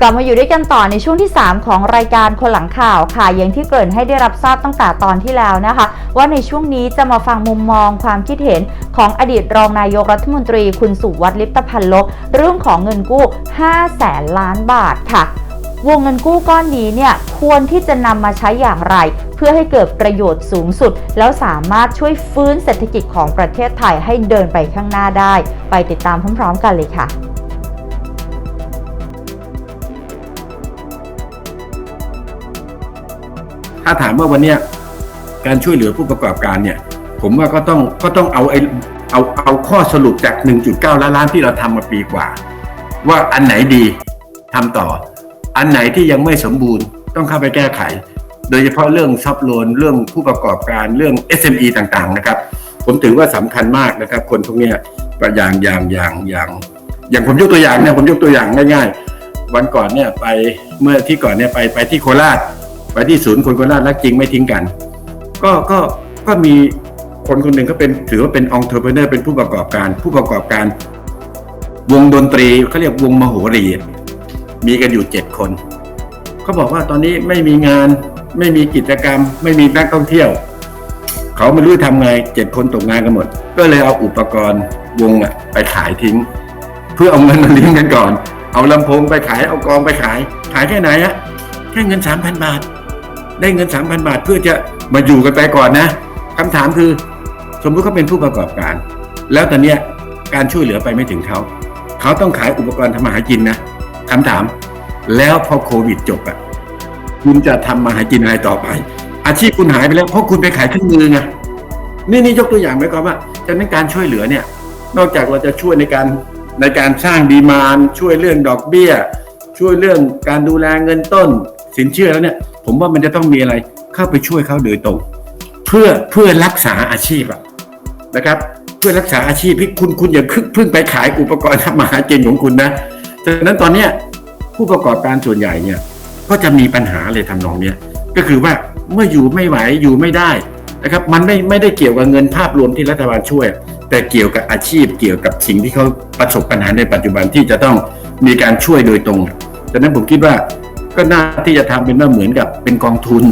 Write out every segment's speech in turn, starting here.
กลับมาอยู่ด้วยกันต่อในช่วงที่ 3 ของรายการคนหลังข่าวค่ะ อย่างที่เกริ่นให้ได้รับทราบตั้งแต่ตอนที่แล้วนะคะ ว่าในช่วงนี้จะมาฟังมุมมองความคิดเห็นของอดีตรองนายกรัฐมนตรีคุณสุวัสดิ์ลิปตพันลบเรื่องของเงินกู้ 5 แสนล้านบาทค่ะ วงเงินกู้ก้อนนี้เนี่ยควรที่จะนำมาใช้อย่างไร เพื่อให้เกิดประโยชน์สูงสุด แล้วสามารถช่วยฟื้นเศรษฐกิจของประเทศไทยให้เดินไปข้างหน้าได้ ไปติดตามพร้อมๆ กันเลยค่ะ ถ้าถามว่าวันเนี้ยการช่วยเหลือผู้ประกอบการเนี่ย ผมว่าก็ต้องก็ต้องเอาไอ้เอาเอาข้อสรุปจาก 1.9 ล้านล้านที่เราทำมาปีกว่า ว่าอันไหนดีทำต่อ อันไหนที่ยังไม่สมบูรณ์ต้องเข้าไปแก้ไข โดยเฉพาะเรื่องซับโลนเรื่องผู้ประกอบการเรื่อง SME ต่างๆนะครับ ผมถือว่าสำคัญมากนะครับ คนพวกนี้อย่างอย่างอย่างอย่างอย่างผมยกตัวอย่างเนี่ยผมยกตัวอย่างง่าย ๆ วันก่อนเนี่ยไปเมื่อที่ก่อนเนี่ยไปไปที่โคราช ไปที่ศูนย์คนโคราชรักจริงไม่ทิ้งกัน ก็ก็ก็มีคนคนหนึ่งก็เป็นถือว่าเป็นองค์เทอร์เพเนอร์เป็นผู้ประกอบการ ผู้ประกอบการ วงดนตรีเขาเรียกวงมโหรี มีกันอยู่เจ็ดคนเขาบอกว่าตอนนี้ไม่มีงานไม่มีกิจกรรม ไม่มีนักท่องเที่ยว เขาไม่รู้จะทำไงเจ็ดคนตกงานกันหมด ก็เลยเอาอุปกรณ์วงอะไปขายทิ้ง เพื่อเอาเงินมาเลี้ยงกันก่อน เอาลำโพงไปขายเอากองไปขาย ขายแค่ไหนอะแค่เงินสามพันบาท ได้เงินสามพันบาทเพื่อจะมาอยู่กันไปก่อนนะคำถามคือสมมุติเขาเป็นผู้ประกอบการ แล้วตอนเนี้ยการช่วยเหลือไปไม่ถึงเขา เขาต้องขายอุปกรณ์ทำมาหากินนะคำถาม แล้วพอโควิดจบอะคุณจะทำมาหากินอะไรต่อไป อาชีพคุณหายไปแล้วเพราะคุณไปขายเครื่องมือไงนี่นี่ยกตัวอย่างไว้ก่อนว่าฉะนั้นการช่วยเหลือเนี่ย นอกจากเราจะช่วยในการในการสร้างดีมานช่วยเรื่องดอกเบี้ย ช่วยเรื่องการดูแลเงินต้น สินเชื่อแล้วเนี่ย ผมว่ามันจะต้องมีอะไรเข้าไปช่วยเขาโดยตรง เพื่อเพื่อรักษาอาชีพอะนะครับ เพื่อรักษาอาชีพที่คุณคุณอย่าเพิ่งไปขายอุปกรณ์ทำมาหากินของคุณนะฉะนั้นตอนเนี้ยผู้ประกอบการส่วนใหญ่เนี่ยก็จะมีปัญหาเลยทำนองเนี้ยก็คือว่าเมื่ออยู่ไม่ไหวอยู่ไม่ได้นะครับมันไม่ไม่ได้เกี่ยวกับเงินภาพรวมที่รัฐบาลช่วย แต่เกี่ยวกับอาชีพเกี่ยวกับสิ่งที่เขาประสบปัญหาในปัจจุบันที่จะต้องมีการช่วยโดยตรงฉะนั้นผมคิดว่า ก็น่าที่จะทำเป็นว่าเหมือนกับเป็นกองทุน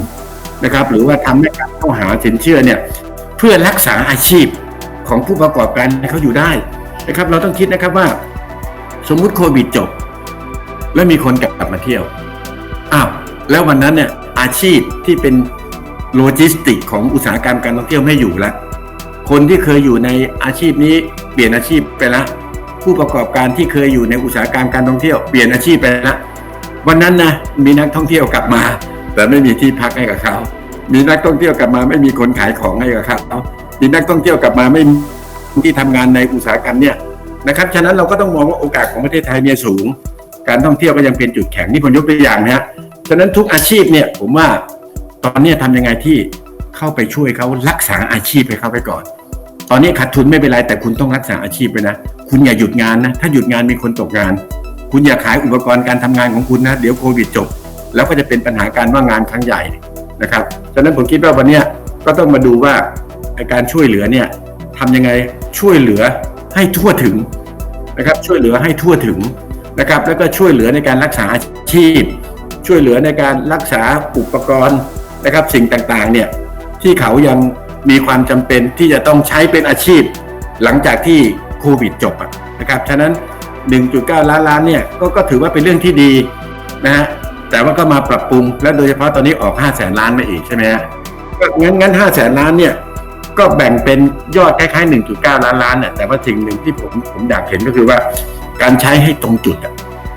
นะครับ หรือว่าทำให้การเข้าหาสินเชื่อเนี่ยเพื่อรักษาอาชีพของผู้ประกอบการให้เขาอยู่ได้นะครับ เราต้องคิดนะครับว่า สมมุติโควิดจบ แล้วมีคนกลับมาเที่ยวอ้าวแล้ววันนั้นเนี่ยอาชีพที่เป็นโลจิสติกของอุตสาหกรรมการท่องเที่ยวไม่อยู่แล้วคนที่เคยอยู่ในอาชีพนี้เปลี่ยนอาชีพไปล้วผู้ประกอบการที่เคยอยู่ในอุตสาหกรรมการท่องเที่ยวเปลี่ยนอาชีพไปล้ว วันนั้นนะมีนักท่องเที่ยวกลับมา แต่ไม่มีที่พักให้กับเขา มีนักท่องเที่ยวกลับมาไม่มีคนขายของให้กับเขามีนักท่องเที่ยวกลับมาไม่มีที่ทำงานในอุตสาหกรรมเนี่ยนะครับฉะนั้นเราก็ต้องมองว่าโอกาสของประเทศไทยเนี่ยสูง การท่องเที่ยวก็ยังเป็นจุดแข็งนี่ผมยกตัวอย่างนะฮะฉะนั้นทุกอาชีพเนี่ยผมว่าตอนนี้ทำยังไงที่เข้าไปช่วยเขารักษาอาชีพให้เขาไปก่อน ตอนนี้ขาดทุนไม่เป็นไรแต่คุณต้องรักษาอาชีพไปนะ คุณอย่าหยุดงานนะ ถ้าหยุดงานมีคนตกงาน คุณอย่าขายอุปกรณ์การทำงานของคุณนะ เดี๋ยวโควิดจบ แล้วก็จะเป็นปัญหาการว่างงานครั้งใหญ่นะครับฉะนั้นผมคิดว่าวันนี้ก็ต้องมาดูว่าการช่วยเหลือเนี่ยทำยังไงช่วยเหลือให้ทั่วถึงนะครับช่วยเหลือให้ทั่วถึงนะครับแล้วก็ช่วยเหลือในการรักษาอาชีพ ช่วยเหลือในการรักษาอุปกรณ์นะครับสิ่งต่างๆเนี่ยที่เขายังมีความจำเป็นที่จะต้องใช้เป็นอาชีพ หลังจากที่โควิดจบนะครับฉะนั้น 1.9 ล้านล้านเนี่ยก็ก็ถือว่าเป็นเรื่องที่ดีนะฮะแต่ว่าก็มาปรับปรุงและโดยเฉพาะตอนนี้ออก5แสนล้านมาอีกใช่ไหมฮะก็งั้นงั้น5แสนล้านเนี่ยก็แบ่งเป็นยอดคล้ายๆ 1.9 ล้านล้านเนี่ยแต่ว่าสิ่งหนึ่งที่ผมผมอยากเห็นก็คือว่า การใช้ให้ตรงจุด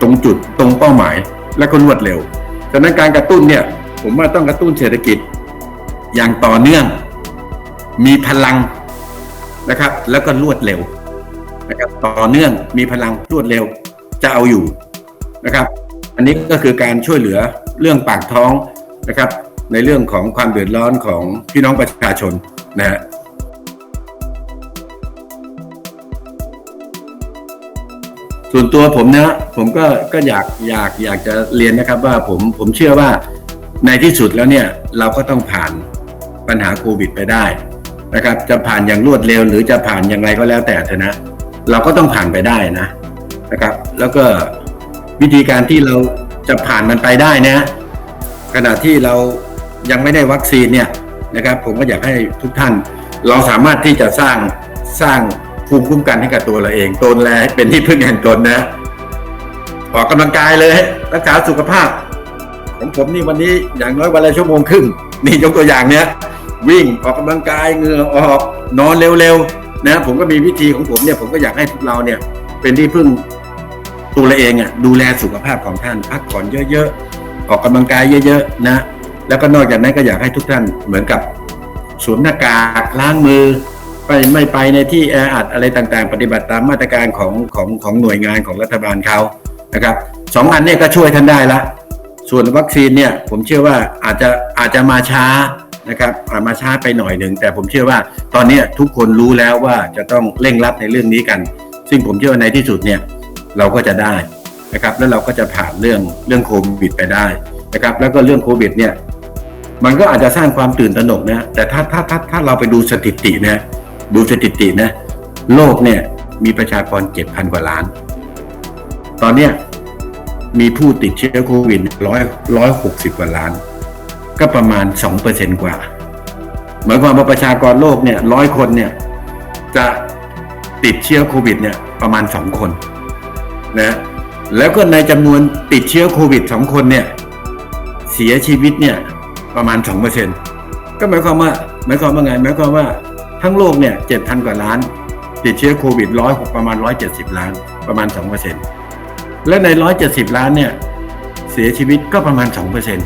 ตรงจุดตรงเป้าหมายและก็รวดเร็วฉะนั้นการกระตุ้นเนี่ยผมว่าต้องกระตุ้นเศรษฐกิจอย่างต่อเนื่อง มีพลังนะครับ แล้วก็รวดเร็ว นะครับต่อเนื่องมีพลังรวดเร็วจะเอาอยู่นะครับ อันนี้ก็คือการช่วยเหลือเรื่องปากท้องนะครับ ในเรื่องของความเดือดร้อนของพี่น้องประชาชนนะฮะส่วนตัวผมนะผมก็ก็อยากอยากอยากจะเรียนนะครับว่าผมผมเชื่อว่าในที่สุดแล้วเนี่ยเราก็ต้องผ่านปัญหาโควิดไปได้นะครับ จะผ่านอย่างรวดเร็วหรือจะผ่านอย่างไรก็แล้วแต่เถอะนะ เราก็ต้องผ่านไปได้นะนะครับ แล้วก็วิธีการที่เราจะผ่านมันไปได้นะ ขณะที่เรายังไม่ได้วัคซีนเนี่ยนะครับ ผมก็อยากให้ทุกท่าน เราสามารถที่จะสร้างสร้างภูมิคุ้มกันให้กับตัวเราเองตนแลให้เป็นที่พึ่งแห่งตนนะออกกำลังกายเลยรักษาสุขภาพของผมนี่วันนี้อย่างน้อยวันละชั่วโมงครึ่งนี่ยกตัวอย่างเนี้ยวิ่งออกกำลังกายเหงื่อออกนอนเร็วๆ นะผมก็มีวิธีของผมเนี่ยผมก็อยากให้พวกเราเนี่ย เป็นที่พึ่งตัวเราเองอะดูแลสุขภาพของท่าน พักผ่อนเยอะๆออกกำลังกายเยอะๆนะ แล้วก็นอกจากนั้นก็อยากให้ทุกท่านเหมือนกับสวมหน้ากากล้างมือ ไปไม่ไปในที่แออัดอะไรต่างๆ ปฏิบัติตามมาตรการของของของหน่วยงานของรัฐบาลเขานะครับสองอันเนี่ยก็ช่วยท่านได้ละส่วนวัคซีนเนี่ยผมเชื่อว่าอาจจะอาจจะมาช้า นะครับอามาช้าไปหน่อยหนึ่ง แต่ผมเชื่อว่าตอนนี้ทุกคนรู้แล้วว่าจะต้องเร่งรัดในเรื่องนี้กัน ซึ่งผมเชื่อว่าในที่สุดเนี่ยเราก็จะได้นะครับแล้วเราก็จะผ่านเรื่องเรื่องโควิดไปได้นะครับแล้วก็เรื่องโควิดเนี่ยมันก็อาจจะสร้างความตื่นตระหนกนะแต่ถ้าถ้าถ้าถ้าเราไปดูสถิตินะดูสถิตินะโลกเนี่ยมีประชากร7,000กว่าล้าน ตอนเนี้ยมีผู้ติดเชื้อโควิดร้อยร้อยหกสิบกว่าล้าน ก็ประมาณสองเปอร์เซ็นกว่า หมายความว่าประชากรโลกเนี่ยร้อยคนเนี่ยจะติดเชื้อโควิดเนี่ยประมาณสองคนนะแล้วก็ในจำนวนติดเชื้อโควิดสองคนเนี่ยเสียชีวิตเนี่ยประมาณสองเปอร์เซ็นก็หมายความว่าหมายความว่าไงหมายความว่าทั้งโลกเนี่ยเจ็ดพันกว่าล้าน ติดเชื้อโควิดร้อยประมาณร้อยเจ็ดสิบล้านประมาณสองเปอร์เซ็นและในร้อยเจ็ดสิบล้านเนี่ยเสียชีวิตก็ประมาณสองเปอร์เซ็นต์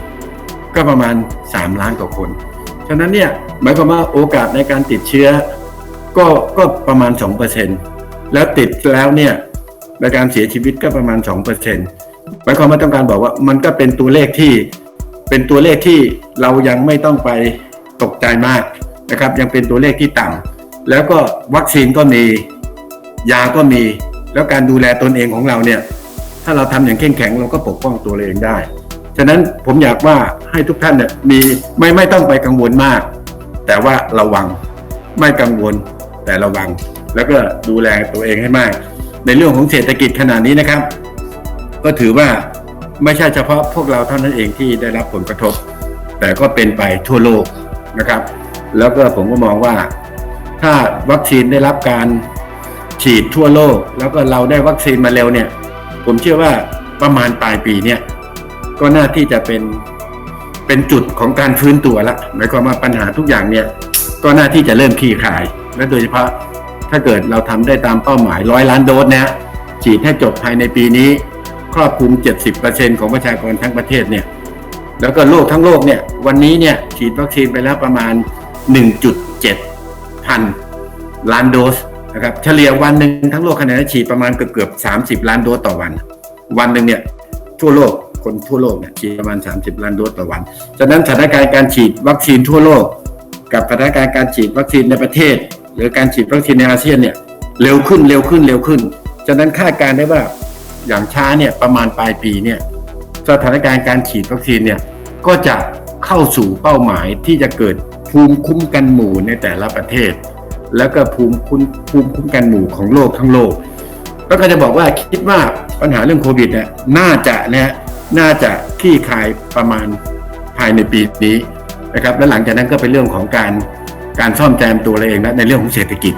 ก็ประมาณสามล้านกว่าคน ฉะนั้นเนี่ยหมายความว่าโอกาสในการติดเชื้อ ก็ก็ประมาณสองเปอร์เซ็นแล้วติดแล้วเนี่ยในการเสียชีวิตก็ประมาณสองเปอร์เซ็นหมายความว่าต้องการบอกว่ามันก็เป็นตัวเลขที่เป็นตัวเลขที่เรายังไม่ต้องไปตกใจมากนะครับ ยังเป็นตัวเลขที่ต่ำแล้วก็วัคซีนก็มียาก็มี แล้วการดูแลตนเองของเราเนี่ย ถ้าเราทำอย่างเข้มแข็งเราก็ปกป้องตัวเองได้ ฉะนั้นผมอยากว่าให้ทุกท่านเนี่ยมีไม่ไม่ต้องไปกังวลมาก แต่ว่าระวังไม่กังวลแต่ระวัง แล้วก็ดูแลตัวเองให้มาก ในเรื่องของเศรษฐกิจขนาดนี้นะครับ ก็ถือว่าไม่ใช่เฉพาะพวกเราเท่านั้นเองที่ได้รับผลกระทบ แต่ก็เป็นไปทั่วโลกนะครับ แล้วก็ผมก็มองว่า ถ้าวัคซีนได้รับการฉีดทั่วโลก แล้วก็เราได้วัคซีนมาเร็วเนี่ย ผมเชื่อว่าประมาณปลายปีเนี่ย ก็น่าที่จะเป็นเป็นจุดของการฟื้นตัวละหมายความว่าปัญหาทุกอย่างเนี่ยก็น่าที่จะเริ่มคลี่คลาย และโดยเฉพาะถ้าเกิดเราทำได้ตามเป้าหมายร้อยล้านโดสนะฉีดให้จบภายในปีนี้ ครอบคลุม 70%ของประชากรทั้งประเทศเนี่ยแล้วก็โลกทั้งโลกเนี่ยวันนี้เนี่ยฉีดวัคซีนไปแล้วประมาณ 1.7 พันล้านโดสนะครับเฉลี่ยวันหนึ่งทั้งโลกขณะนี้ฉีดประมาณเกือบเกือบ30 ล้านโดสต่อวัน วันหนึ่งเนี่ยทั่วโลก คนทั่วโลกเนี่ยฉีดประมาณ 30 ล้านโดสต่อวัน ฉะนั้นสถานการณ์การฉีดวัคซีนทั่วโลก กับสถานการณ์การฉีดวัคซีนในประเทศ หรือการฉีดวัคซีนในอาเซียนเนี่ยเร็วขึ้นเร็วขึ้นเร็วขึ้น ฉะนั้นคาดการณ์ได้ว่าอย่างช้าเนี่ยประมาณปลายปีเนี่ยสถานการณ์การฉีดวัคซีนเนี่ยก็จะเข้าสู่เป้าหมายที่จะเกิดภูมิคุ้มกันหมู่ในแต่ละประเทศ แล้วก็ภูมิคุ้มภูมิคุ้มกันหมู่ของโลกทั้งโลกแล้วก็จะบอกว่าคิดว่าปัญหาเรื่องโควิดเนี่ยน่าจะนะฮะ น่าจะคลี่คลายประมาณภายในปีนี้นะครับและหลังจากนั้นก็เป็นเรื่องของการการซ่อมแซมตัวเราเองและในเรื่องของเศรษฐกิจ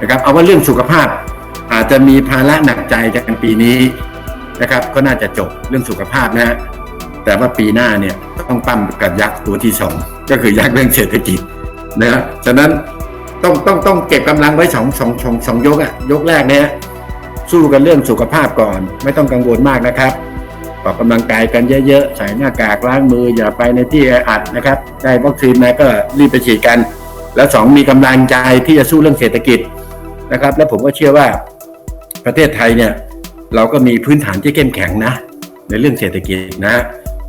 นะครับ เอาว่าเรื่องสุขภาพอาจจะมีภาระหนักใจกันปีนี้นะครับ ก็น่าจะจบเรื่องสุขภาพนะฮะแต่ว่าปีหน้าเนี่ยต้องปั้มกับยักษ์ตัวที่สองก็คือยักษ์เรื่องเศรษฐกิจนะฮะฉะนั้นต้องต้องต้องเก็บกำลังไว้สองสองสองสองยกอะยกแรกเนี่ยสู้กันเรื่องสุขภาพก่อน ไม่ต้องกังวลมากนะครับ ออกกำลังกายกันเยอะๆ ใส่หน้ากากล้างมือ อย่าไปในที่แออัดนะครับ ได้วัคซีนมาก็รีบไปฉีดกัน แล้วสองมีกำลังใจที่จะสู้เรื่องเศรษฐกิจนะครับ และผมก็เชื่อว่าประเทศไทยเนี่ยเราก็มีพื้นฐานที่เข้มแข็งนะ ในเรื่องเศรษฐกิจนะ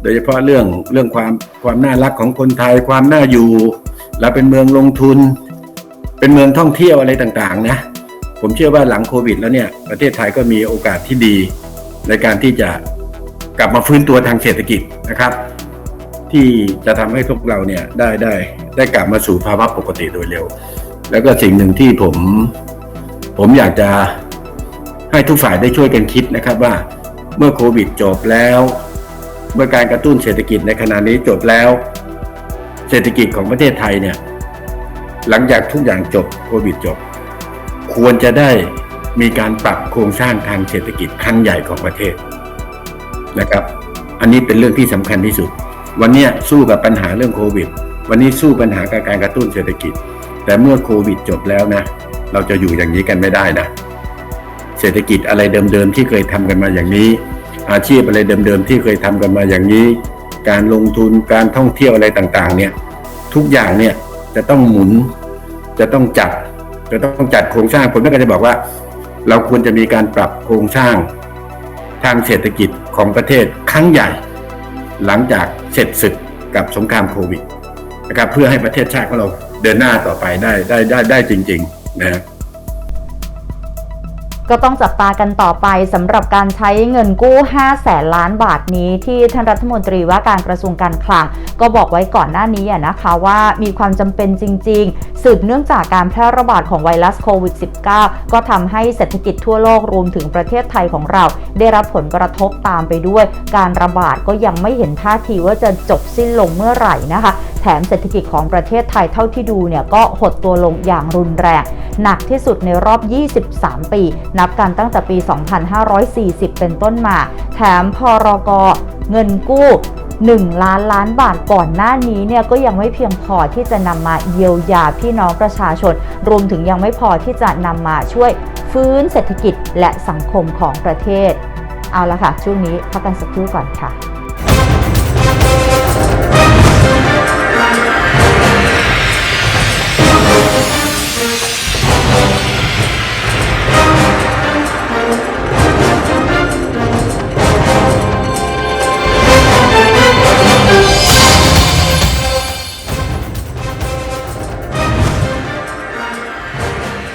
โดยเฉพาะเรื่องเรื่องความความน่ารักของคนไทยความน่าอยู่เราเป็นเมืองลงทุน เป็นเมืองท่องเที่ยวอะไรต่างๆ นะ ผมเชื่อว่าหลังโควิดแล้วเนี่ยประเทศไทยก็มีโอกาสที่ดีในการที่จะ กลับมาฟื้นตัวทางเศรษฐกิจนะครับ ที่จะทำให้พวกเราเนี่ยได้ได้ได้กลับมาสู่ภาวะปกติโดยเร็ว แล้วก็สิ่งหนึ่งที่ผมผมอยากจะให้ทุกฝ่ายได้ช่วยกันคิดนะครับว่าเมื่อโควิดจบแล้ว เมื่อการกระตุ้นเศรษฐกิจในขณะนี้จบแล้ว เศรษฐกิจของประเทศไทยเนี่ยหลังจากทุกอย่างจบโควิดจบ ควรจะได้มีการปรับโครงสร้างทางเศรษฐกิจครั้งใหญ่ของประเทศ นะครับ อันนี้เป็นเรื่องที่สำคัญที่สุด วันนี้สู้กับปัญหาเรื่องโควิด วันนี้สู้ปัญหากับการกระตุ้นเศรษฐกิจ แต่เมื่อโควิดจบแล้วนะ เราจะอยู่อย่างนี้กันไม่ได้นะ เศรษฐกิจอะไรเดิมๆที่เคยทำกันมาอย่างนี้ อาชีพอะไรเดิมๆที่เคยทำกันมาอย่างนี้ การลงทุนการท่องเที่ยวอะไรต่างๆ เนี่ย ทุกอย่างเนี่ยจะต้องหมุน จะต้องจัด จะต้องจัดโครงสร้างผมก็จะบอกว่า เราควรจะมีการปรับโครงสร้างทางเศรษฐกิจ ของประเทศครั้งใหญ่ หลังจากเสร็จศึกกับสงครามโควิดนะครับเพื่อให้ประเทศชาติของเราเดินหน้าต่อไปได้ได้ได้ได้จริงๆนะครับ ก็ต้องจับตากันต่อไปสำหรับการใช้เงินกู้ 5 แสนล้านบาทนี้ที่ท่านรัฐมนตรีว่าการกระทรวงการคลังก็บอกไว้ก่อนหน้านี้นะคะว่ามีความจำเป็นจริง ๆ สืบเนื่องจากการแพร่ระบาดของไวรัสโควิด -19 ก็ทำให้เศรษฐกิจทั่วโลกรวมถึงประเทศไทยของเรา ได้รับผลกระทบตามไปด้วย การระบาดก็ยังไม่เห็นท่าทีว่าจะจบสิ้นลงเมื่อไหร่นะคะแถมเศรษฐกิจของประเทศไทยเท่าที่ดูเนี่ยก็หดตัวลงอย่างรุนแรง หนักที่สุดในรอบ 23 ปีนับกันตั้งแต่ปี 2540 เป็นต้นมา แถมพรกเงินกู้1 ล้านล้านบาทก่อนหน้านี้เนี่ยก็ยังไม่เพียงพอที่จะนำมาเยียวยาพี่น้องประชาชน รวมถึงยังไม่พอที่จะนำมาช่วยฟื้นเศรษฐกิจและสังคมของประเทศ เอาละค่ะ ช่วงนี้พักกันสักครู่ก่อนค่ะ